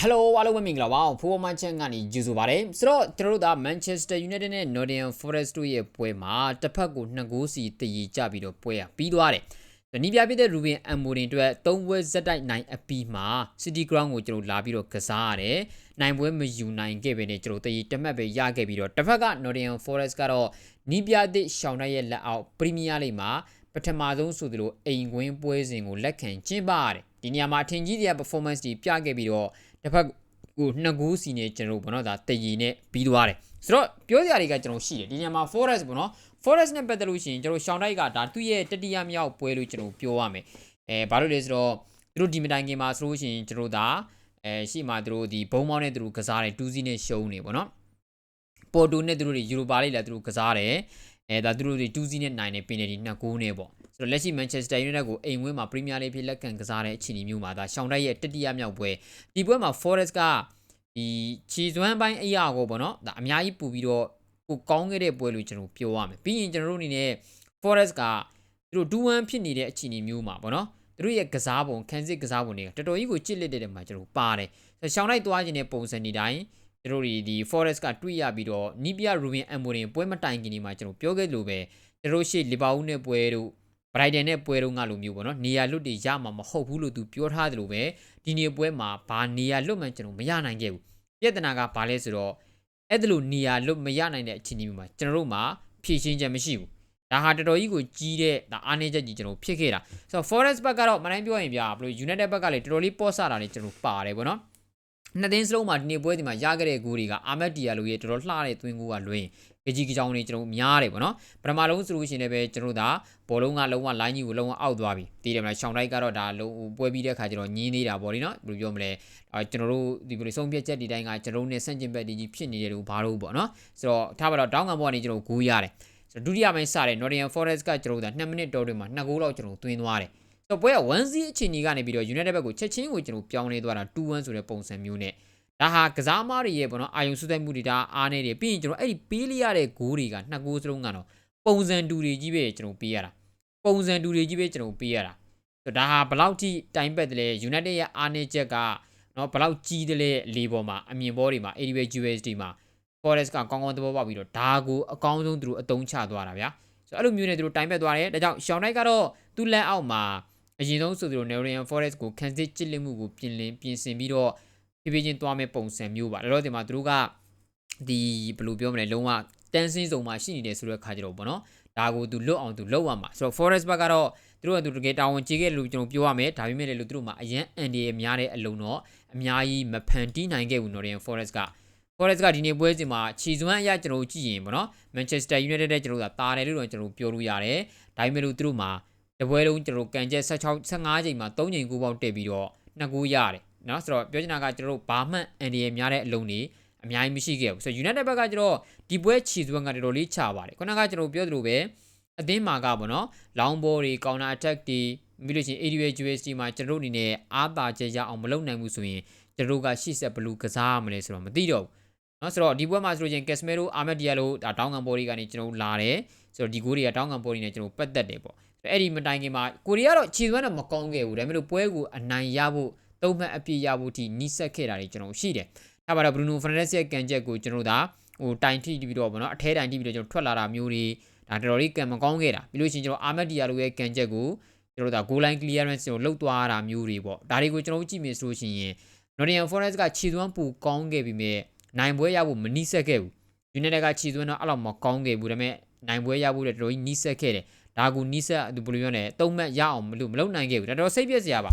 Hello အားလုံးပဲမင်္ဂလာပါဖိုးမန်ချန်ကနေကြိုဆိုပါရစေဆိုတော့ကျွန်တော်တို့က Manchester United နဲ့ Nottingham Forest တို့ရဲ့ပွဲမှာတစ်ဖက်ကို2ဂိုးစီတည်ကြပြီးတော့ပွဲကပြီးသွားတယ်နီးပြပြတဲ့ Ruben Amorim အတွက်3ပွဲဇက်တိုက်နိုင်အပြီးမှာ City Ground ကိုကျွန်တော်လာပြီးတော့ကစားရတယ်နိုင်ပွဲမယူနိုင်ခဲ့ပဲနဲ့ကျွန်တော်တည်တမတ်ပဲရခဲ့ပြီးတော့တစ်ဖက်က Nottingham Forest ကတော့နီးပြတဲ့ရှောင်းတဲ့ရဲ့လက်အောက် Premier League မှာပထမဆုံးဆိုသလိုအိမ်ကွင်းပွဲစဉ်ကိုလက်ခံကျင်းပရတယ်ဒီနေရာမှာအထင်ကြီးတဲ့ performance တွေပြခဲ့ပြီးတော့ တစ်ဖက်ကိုနှစ်ကူးစီနဲ့ကျွန်တော်ဘောနော်ဒါတည်ရည်နဲ့ပြီးသွားတယ်ဆိုတော့ပြောစရာတွေကကျွန်တော်ရှိတယ်ဒီညမှာ Forest ပေါ့နော် Forest နဲ့ပတ်သက်လို့ရှိရင်ကျွန်တော်ရှောင်းတိုက်ကဒါသူ့ရဲ့တတိယမြောက်ပွဲလို့ကျွန်တော်ပြောရမယ်အဲဘာလို့လဲဆိုတော့သူတို့ဒီမတိုင်ခင်မှာဆိုလို့ရှိရင်ကျွန်တော်ဒါအဲရှိမှသူတို့ဒီဘုံမောင်းနဲ့သူတို့ကစားတယ်2စီးနဲ့ရှုံးနေပေါ့နော်ပေါ်တိုနဲ့သူတို့တွေယူရိုပါလိလည်းသူတို့ကစားတယ်အဲဒါသူတို့တွေ2စီးနဲ့နိုင်နေပင်နေဒီ2ဂိုးနဲ့ပေါ့ ဆိုတော့လက်ရှိ Manchester United ကိုအိမ်ဝင်းမှာ Premier League ဖြစ်လက်ခံကစားတဲ့အခြေအနေမျိုးမှာဒါရှောင်းတိုက်ရဲ့တတိယမြောက်ပွဲဒီပွဲမှာ Forest ကဒီခြေစွမ်းပိုင်းအရာကိုပေါ့နော်ဒါအများကြီးပူပြီးတော့ကိုကောင်းခဲ့တဲ့ပွဲလို့ကျွန်တော်ပြောရမယ်ပြီးရင်ကျွန်တော်တို့အနေနဲ့ Forest ကသူတို့2-1ဖြစ်နေတဲ့အခြေအနေမျိုးမှာပေါ့နော်သူတို့ရဲ့ကစားပုံခန်းစစ်ကစားပုံတွေကတော်တော်ကြီးကိုကြစ်လက်တဲ့မှာကျွန်တော်ပါတယ်ရှောင်းလိုက်သွားခြင်းတဲ့ပုံစံနေတိုင်းသူတို့ဒီ Forest ကတွေ့ရပြီးတော့နီးပြ Ruben Amorim ပွဲမတိုင်ခင်ဒီမှာကျွန်တော်ပြောခဲ့လို့ပဲသူတို့ရှေ့လီဗာပူးနဲ့ပွဲတို့ ဘရိုက်တန်နဲ့ပွဲတော့ငါလိုမျိုးပေါ့နော်နေရာလွတ်တွေရမှာမဟုတ်ဘူးလို့သူပြောထားတယ်လို့ပဲဒီနေ့ပွဲမှာဘာနေရာလွတ်မှကျွန်တော်မရနိုင်ခဲ့ဘူးပြဿနာကဘာလဲဆိုတော့အဲ့ဒါလိုနေရာလွတ်မရနိုင်တဲ့အခြေအနေမျိုးမှာကျွန်တော်တို့မှာဖြည့်ရှင်းချက်မရှိဘူးဒါဟာတော်တော်ကြီးကိုကြီးတဲ့ဒါအားနည်းချက်ကြီးကျွန်တော်ဖြစ်ခဲ့တာဆိုတော့ Forest ဘက်ကတော့မနိုင်ပြောရင်ပြဘလို့ United ဘက်ကလည်းတော်တော်လေးပေါ့ဆတာနေကျွန်တော်ပါတယ်ပေါ့နော် နှစ်သိန်းစလုံးမှာဒီနေ့ပွဲဒီမှာရခဲ့တဲ့ဂိုးတွေကအာမက်တီယာလိုရဲ့တော်တော်လှတဲ့သွင်းဂိုးကလွင်ကြကြီးကြောင်တွေကျွန်တော်များတယ်ပေါ့နော်ပထမလုံးဆိုလို့ရှိရင်လည်းကျွန်တော်တို့ဒါဘောလုံးကလုံးဝ line ကြီးကိုလုံးဝအောက်သွားပြီတည်တယ်မလားရှောင်းတိုက်ကတော့ဒါလုံးပွဲပြီးတဲ့အခါကျတော့ညင်းနေတာပေါ့လေနော်ဘယ်လိုပြောမလဲအဲကျွန်တော်တို့ဒီဘယ်လိုဆုံးဖြတ်ချက်ဒီတိုင်းကကျွန်တော်တို့နဲ့ဆန့်ကျင်ဘက်ဒီကြီးဖြစ်နေတယ်လို့ဘာလို့ပေါ့နော်ဆိုတော့ထားပါတော့တောင်းကန်ဘောကနေကျွန်တော်ဂိုးရတယ်ဆိုတော့ဒုတိယပိုင်းစတဲ့ Nottingham Forest ကကျွန်တော်တို့ဒါ2မိနစ်တော်တွင်မှာ2ဂိုးလောက်ကျွန်တော်သွင်းသွားတယ် ဆိုတော့ပွဲက1-0အခြေအနေကနေပြီးတော့ United ဘက်ကိုချက်ချင်းကိုကျွန်တော်ပြောင်းလဲသွားတာ2-1ဆိုတဲ့ပုံစံမျိုးနဲ့ဒါဟာကစားမားတွေရဲ့ပေါ့နော်အာယုံစုသက်မှုတွေဒါအားနေတယ်ပြီးရင်ကျွန်တော်အဲ့ဒီပေးလိုက်ရတဲ့ဂိုးတွေကနှစ်ဂိုးစလုံးကတော့ပုံစံတူတွေကြီးပဲကျွန်တော်ပေးရတာပုံစံတူတွေကြီးပဲကျွန်တော်ပေးရတာဆိုတော့ဒါဟာဘလောက်ထိတိုင်ပတ်တယ်လဲ United ရဲ့အားနေချက်ကနော်ဘလောက်ကြီးတယ်လဲလေပေါ်မှာအမြင်ပေါ်တွေမှာ ADB USD မှာ Forest ကကောင်းကောင်းသဘောပေါက်ပြီးတော့ဒါကိုအကောင်းဆုံးသူတို့အတုံးချသွားတာဗျာဆိုတော့အဲ့လိုမျိုးနဲ့သူတို့တိုင်ပတ်သွားတယ်ဒါကြောင့်ရှောင်းတိုက်ကတော့သူ့လက်အောက်မှာ အရင်ဆုံးဆိုသူတို့ Nottingham Forest ကိုခံစစ်ချစ်လက်မှုကိုပြင်လင်းပြင်ဆင်ပြီးတော့ဖြည်းဖြည်းချင်းသွားမဲ့ပုံစံမျိုးပါလောလောဆယ်မှာသူတို့ကဒီဘယ်လိုပြောမလဲလုံးဝတန်းစင်းစုံမှာရှိနေတယ်ဆိုတဲ့ခါကြတော့ပေါ့နော်ဒါကိုသူလွတ်အောင်သူလုပ်ရမှာဆိုတော့ Forest ဘက်ကတော့သူတို့ကသူတကယ်တာဝန်ကြီးခဲ့လို့ကျွန်တော်ပြောရမယ်ဒါပေမဲ့လည်းသူတို့မှာအရန်အန်ဒီရဲ့များတဲ့အလုံးတော့အများကြီးမဖန်တီးနိုင်ခဲ့ဘူး Nottingham Forest က Forest ကဒီနေ့ပွဲစဉ်မှာခြေစွမ်းအရကျွန်တော်ကြည့်ရင်ပေါ့နော် Manchester United တဲ့ကျွန်တော်ကတာတယ်လို့တော့ကျွန်တော်ပြောလို့ရတယ်ဒါပေမဲ့လို့သူတို့မှာတ ပွဲလုံးကျွန်တော်တို့ကန်ချက်16 15ချိန်မှာ3ချိန်ကိုပေါက်တက်ပြီးတော့နှစ်ကိုရတယ်နော်ဆိုတော့ပြောချင်တာကကျွန်တော်တို့ဘာမှအန်ဒီရများတဲ့အလုံးတွေအများကြီးမရှိခဲ့ဘူးဆိုတော့ United ဘက်ကကျွန်တော်ဒီပွဲခြေစွမ်းကတော်တော်လေးချပါတယ်ခုနကကျွန်တော်ပြောသလိုပဲအသင်းမှာကပေါ့နော်လောင်းဘောတွေကောင်နာအတက်တွေပြီးလို့ရှိရင် ADA USD မှာကျွန်တော်တို့အနေနဲ့အားသာချက်ရအောင်မလုပ်နိုင်ဘူးဆိုရင်ကျွန်တော်ကရှေ့ဆက်ဘလူးကစားရမလဲဆိုတော့မသိတော့ဘူးနော်ဆိုတော့ဒီဘက်မှာဆိုလို့ချင်းကက်စမဲရိုအာမက်ဒီယာလိုဒါတောင်းကန်ဘော်တွေကနေကျွန်တော်လာတယ်ဆိုတော့ဒီဂိုးတွေကတောင်းကန်ဘော်တွေနဲ့ကျွန်တော်ပတ်သက်တယ်ပေါ့ အဲ့ဒီမတိုင်ခင်မှာကိုရီးယားတော့ခြေစွမ်းတော့မကောင်းခဲ့ဘူးဒါပေမဲ့လို့ပွဲကိုအနိုင်ရဖို့သုံးမှတ်အပြည့်ရဖို့ထိနီးစပ်ခဲ့တာတွေကျွန်တော်ရှိတယ်။ဒါပါတော့ Bruno Fernandes ရဲ့ကန်ချက်ကိုကျွန်တော်ဒါဟိုတိုင်ထိပြီးတော့ဗောနော်အထဲတိုင်ထိပြီးတော့ကျွန်တော်ထွက်လာတာမျိုးတွေဒါတော်တော်လေးကံမကောင်းခဲ့တာပြီးလို့ရှိရင်ကျွန်တော်အာမက်ဒီယာလိုရဲ့ကန်ချက်ကိုကျွန်တော်ဒါ goal line clearance ကိုလှုပ်သွားတာမျိုးတွေပေါ့ဒါတွေကိုကျွန်တော်ကြည့်မယ်ဆိုလို့ရှိရင် Nottingham Forest ကခြေသွမ်းပူကောင်းခဲ့ပြီးမြဲနိုင်ပွဲရဖို့မနီးစပ်ခဲ့ဘူး United ကခြေသွမ်းတော့အဲ့လောက်မကောင်းခဲ့ဘူးဒါပေမဲ့နိုင်ပွဲရဖို့လည်းတော်တော်ကြီးနီးစပ်ခဲ့တယ် ဒါကူနီးစပ်သူဘယ်လိုပြောလဲသုံးမှတ်ရအောင်မလို့မလုပ်နိုင်ခဲ့ဘူးဒါတော့စိတ်ပြက်စရာပါ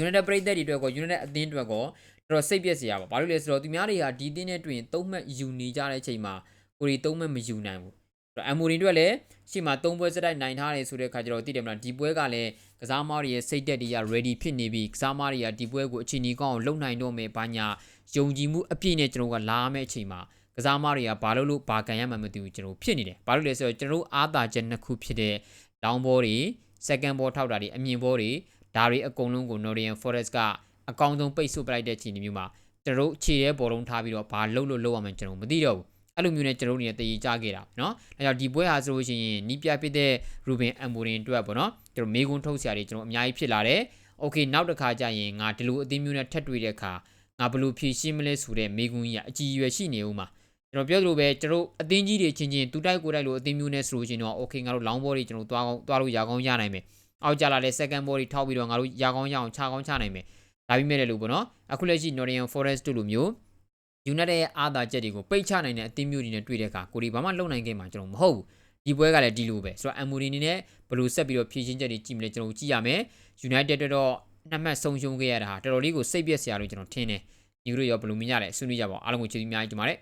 United ပရိသတ်တွေအတွက်ကော United အသင်းအတွက်ကောတော်စိတ်ပြက်စရာပါဘာလို့လဲဆိုတော့သူများတွေဟာဒီအသင်းနဲ့တွေ့ရင်သုံးမှတ်ယူနေကြတဲ့အချိန်မှာကိုရီသုံးမှတ်မယူနိုင်ဘူးအဲ့တော့အမိုရင်တို့လည်းရှေ့မှာသုံးပွဲစတိုက်နိုင်ထားတယ်ဆိုတဲ့ခါကျတော့သိတယ်မလားဒီပွဲကလည်းကစားမားတွေရဲ့စိတ်သက်တွေက ready ဖြစ်နေပြီကစားမားတွေကဒီပွဲကိုအချိန်ကြီးကောင်းအောင်လုပ်နိုင်တော့မယ်ဘာညာယုံကြည်မှုအပြည့်နဲ့ကျွန်တော်ကလာမယ့်အချိန်မှာ ကစားမားတွေကဘာလို့လို့ဘာကန်ရမှမသိဘူးကျွန်တော်ဖြစ်နေတယ်ဘာလို့လဲဆိုတော့ကျွန်တော်အားသာချက်နှစ်ခုဖြစ်တဲ့ down ball တွေ second ball ထောက်တာတွေအမြင် ball တွေဒါတွေအကုန်လုံးကို Nottingham Forest ကအကောင်းဆုံးပိတ်ဆို့ပလိုက်တဲ့ချိန်မျိုးမှာကျွန်တော်တို့ခြေရဲဘောလုံးထားပြီးတော့ဘာလုပ်လို့လုပ်ရမှန်းကျွန်တော်မသိတော့ဘူးအဲ့လိုမျိုးနဲ့ကျွန်တော်တို့နေတည်ကြခဲ့တာเนาะဒါကြောင့်ဒီပွဲဟာဆိုလို့ရှိရင်နီးပြဖြစ်တဲ့ Ruben Amorim အတွက်ပေါ့เนาะကျွန်တော်မေကွန်းထုတ်စရာတွေကျွန်တော်အများကြီးဖြစ်လာတယ်โอเคနောက်တစ်ခါကျရင်ငါဒီလိုအသင်းမျိုးနဲ့ထပ်တွေ့တဲ့အခါ ငါဘယ်လိုဖြည့်ရှင်းမလဲဆိုတဲ့မေကွန်းကြီးကအကြီးအရွယ်ရှိနေဦးမှာ ကျွန်တော်ပြောသလိုပဲကျွန်တော်အသင်းကြီးတွေချင်းချင်းတူတိုက်ကိုတိုက်လို့အသင်းမျိုးနဲ့ဆိုလို့ရှိရင်တော့ okay ငါတို့ long ball တွေကျွန်တော်သွားကောင်းသွားလို့ရကောင်းရနိုင်မယ်အောက်ကြလာတဲ့ second ball တွေထောက်ပြီးတော့ငါတို့ရကောင်းရအောင်ချကောင်းချနိုင်မယ်ဒါပေမဲ့လည်းလို့ပေါ့နော်အခုလက်ရှိ Nottingham Forest တို့လိုမျိုး United ရဲ့အားသာချက်တွေကိုပိတ်ချနိုင်တဲ့အသင်းမျိုးတွေနဲ့တွေ့တဲ့အခါကိုဒီဘာမှလုံနိုင်ခဲ့မှာကျွန်တော်မဟုတ်ဘူးဒီပွဲကလည်းဒီလိုပဲဆိုတော့ Amory အနေနဲ့ဘယ်လိုဆက်ပြီးတော့ဖြည့်ရှင်းချက်တွေကြည့်မလဲကျွန်တော်ကြည့်ရမယ် United တက်တော့နှစ်မှတ်ဆုံးရှုံးခဲ့ရတာဟာတော်တော်လေးကိုစိတ်ပြက်စရာလို့ကျွန်တော်ထင်တယ်ညီတို့ရောဘယ်လိုမြင်ရလဲဆွေးနွေးကြပါဦးအားလုံးကိုကျေးဇူးအများကြီးတင်ပါတယ်